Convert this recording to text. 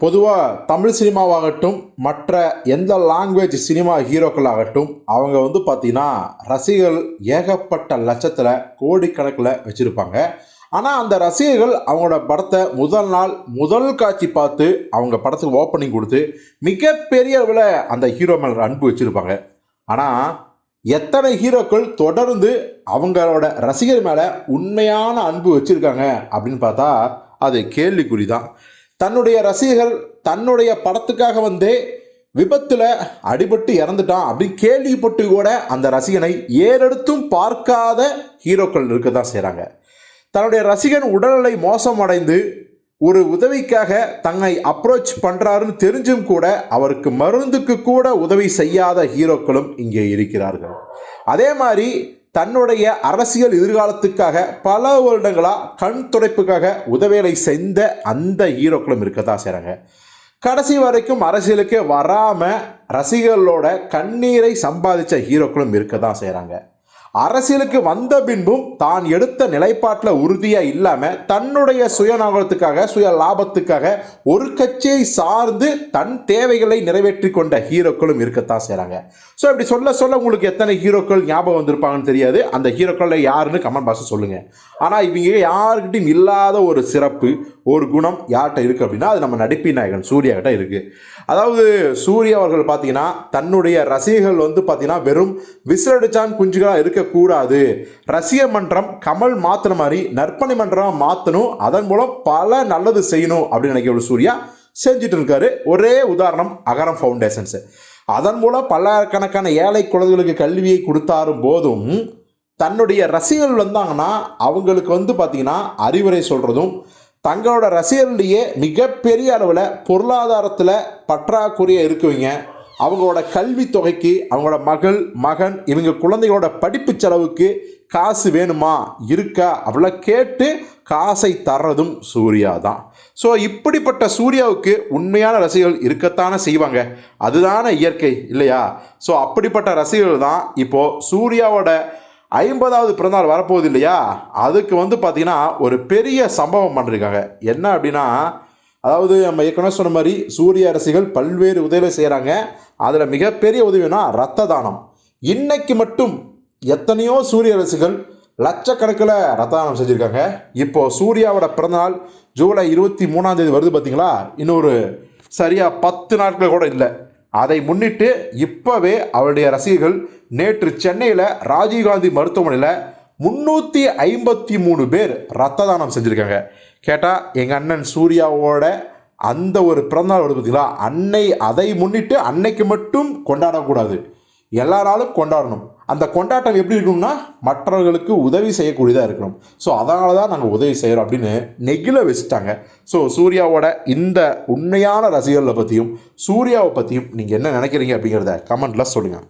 பொதுவாக தமிழ் சினிமாவாகட்டும் மற்ற எந்த லாங்குவேஜ் சினிமா ஹீரோக்களாகட்டும் அவங்க வந்து பார்த்தீங்கன்னா ரசிகர்கள் ஏகப்பட்ட லட்சத்தில் கோடிக்கணக்கில் வச்சுருப்பாங்க. ஆனால் அந்த ரசிகர்கள் அவங்களோட படத்தை முதல் நாள் முதல் காட்சி பார்த்து அவங்க படத்துக்கு ஓப்பனிங் கொடுத்து மிகப்பெரிய அளவில் அந்த ஹீரோ மேலே அன்பு வச்சுருப்பாங்க. ஆனால் எத்தனை ஹீரோக்கள் தொடர்ந்து அவங்களோட ரசிகர் மேலே உண்மையான அன்பு வச்சுருக்காங்க அப்படின்னு பார்த்தா அது கேள்விக்குறி தான் தன்னுடைய ரசிகர்கள் தன்னுடைய படத்துக்காக வந்தே விபத்தில் அடிபட்டு இறந்துட்டான் அப்படின்னு கேள்விப்பட்டு கூட அந்த ரசிகனை ஏறெடுத்தும் பார்க்காத ஹீரோக்கள் இருக்க தான் செய்கிறாங்க தன்னுடைய ரசிகன் உடல்நிலை மோசமடைந்து ஒரு உதவிக்காக தன்னை அப்ரோச் பண்ணுறாருன்னு தெரிஞ்சும் கூட அவருக்கு மருந்துக்கு கூட உதவி செய்யாத ஹீரோக்களும் இங்கே இருக்கிறார்கள். அதே மாதிரி தன்னுடைய அரசியல் எதிர்காலத்துக்காக பல வருடங்களாக கண் துடைப்புக்காக உதவிகளை செய்த அந்த ஹீரோக்களும் இருக்கத்தான் செய்கிறாங்க கடைசி வரைக்கும் அரசியலுக்கு வராமல் ரசிகர்களோட கண்ணீரை சம்பாதிச்ச ஹீரோக்களும் இருக்க தான் செய்கிறாங்க அரசியலுக்கு வந்த பின்பும் தான் எடுத்த நிலைப்பாட்டில் உறுதியாக இல்லாமல் தன்னுடைய சுயநலத்துக்காக சுய லாபத்துக்காக ஒரு கட்சியை சார்ந்து தன் தேவைகளை நிறைவேற்றி கொண்ட ஹீரோக்களும் இருக்கத்தான் செய்கிறாங்க ஸோ இப்படி சொல்ல சொல்ல உங்களுக்கு எத்தனை ஹீரோக்கள் ஞாபகம் வந்திருப்பாங்கன்னு தெரியாது. அந்த ஹீரோக்களில் யாருன்னு கமெண்ட் பாக்ஸில் சொல்லுங்கள் ஆனால் இவங்க யாருக்கிட்டையும் இல்லாத ஒரு சிறப்பு ஒரு குணம் யார்கிட்ட இருக்குது அப்படின்னா அது நம்ம நடிப்பின் நாயகன் சூர்யா கிட்ட இருக்குது அதாவது சூர்யா அவர்கள் பார்த்தீங்கன்னா தன்னுடைய ரசிகர்கள் வந்து பார்த்தீங்கன்னா வெறும் விசிலடிச்சான் குஞ்சுகளாக இருக்கக்கூடாது. ரசிக மன்றம் கமல் மாற்றின மாதிரி நற்பணி மன்றம் மாற்றணும் அதன் மூலம் பல நல்லது செய்யணும் அப்படின்னு நினைக்கிற சூர்யா செஞ்சுட்டு இருக்காரு. ஒரே உதாரணம் அகரம் ஃபவுண்டேஷன்ஸு. அதன் மூலம் பல்லாயிரக்கணக்கான ஏழை குழந்தைகளுக்கு கல்வியை கொடுத்தாரும் போதும் தன்னுடைய ரசிகர்கள் வந்தாங்கன்னா அவங்களுக்கு வந்து பார்த்தீங்கன்னா அறிவுரை சொல்கிறதும் தங்களோட ரசிகர்களிடையே மிகப்பெரிய அளவில் பொருளாதாரத்தில் பற்றாக்குறையாக இருக்குவீங்க. அவங்களோட கல்வி தொகைக்கு அவங்களோட மகள் மகன் இவங்க குழந்தைகளோட படிப்பு செலவுக்கு காசு வேணுமா? இருக்கா? அப்படிலாம் கேட்டு காசை தர்றதும் சூர்யா தான். ஸோ இப்படிப்பட்ட சூர்யாவுக்கு உண்மையான ரசிகர்கள் இருக்கத்தானே செய்வாங்க. அதுதானே இயற்கை இல்லையா? ஸோ அப்படிப்பட்ட ரசிகர்கள் தான் இப்போது சூர்யாவோட ஐம்பதாவது பிறந்தநாள் வரப்போகுது இல்லையா அதுக்கு வந்து பார்த்திங்கன்னா ஒரு பெரிய சம்பவம் பண்ணிருக்காங்க. என்ன அப்படின்னா அதாவது நம்ம ஏற்கனவே சொன்ன மாதிரி சூரிய அரசிகள் பல்வேறு உதவிகளை செய்கிறாங்க அதில் மிகப்பெரிய உதவினா ரத்த தானம். இன்னைக்கு மட்டும் எத்தனையோ சூரிய அரசுகள் லட்சக்கணக்கில் ரத்த தானம் செஞ்சுருக்காங்க. இப்போது சூர்யாவோட பிறந்தநாள் ஜூலை இருபத்தி மூணாந்தேதி வருது பார்த்தீங்களா இன்னொரு சரியாக பத்து நாட்கள் கூட இல்லை. அதை முன்னிட்டு இப்போவே அவருடைய ரசிகர்கள் நேற்று சென்னையில் ராஜீவ்காந்தி மருத்துவமனையில் முந்நூற்றி ஐம்பத்தி மூணு பேர் ரத்த தானம் செஞ்சுருக்காங்க. கேட்டால் எங்கள் அண்ணன் சூர்யாவோட அந்த ஒரு பிறந்தநாள் வருது பார்த்தீங்களா அன்னை அதை முன்னிட்டு அன்னைக்கு மட்டும் கொண்டாடக்கூடாது. எல்லாராலும் கொண்டாடணும். அந்த கொண்டாட்டம் எப்படி இருக்கணும்னா மற்றவர்களுக்கு உதவி செய்யக்கூடியதாக இருக்கணும். ஸோ அதனால தான் நாங்கள் உதவி செய்கிறோம் அப்படின்னு நெகிழ வச்சுட்டாங்க. ஸோ சூர்யாவோட இந்த உண்மையான ரசிகர்களை பற்றியும் சூர்யாவை பற்றியும் நீங்கள் என்ன நினைக்கிறீங்க அப்படிங்கிறத கமெண்ட்டில் சொல்லுங்கள்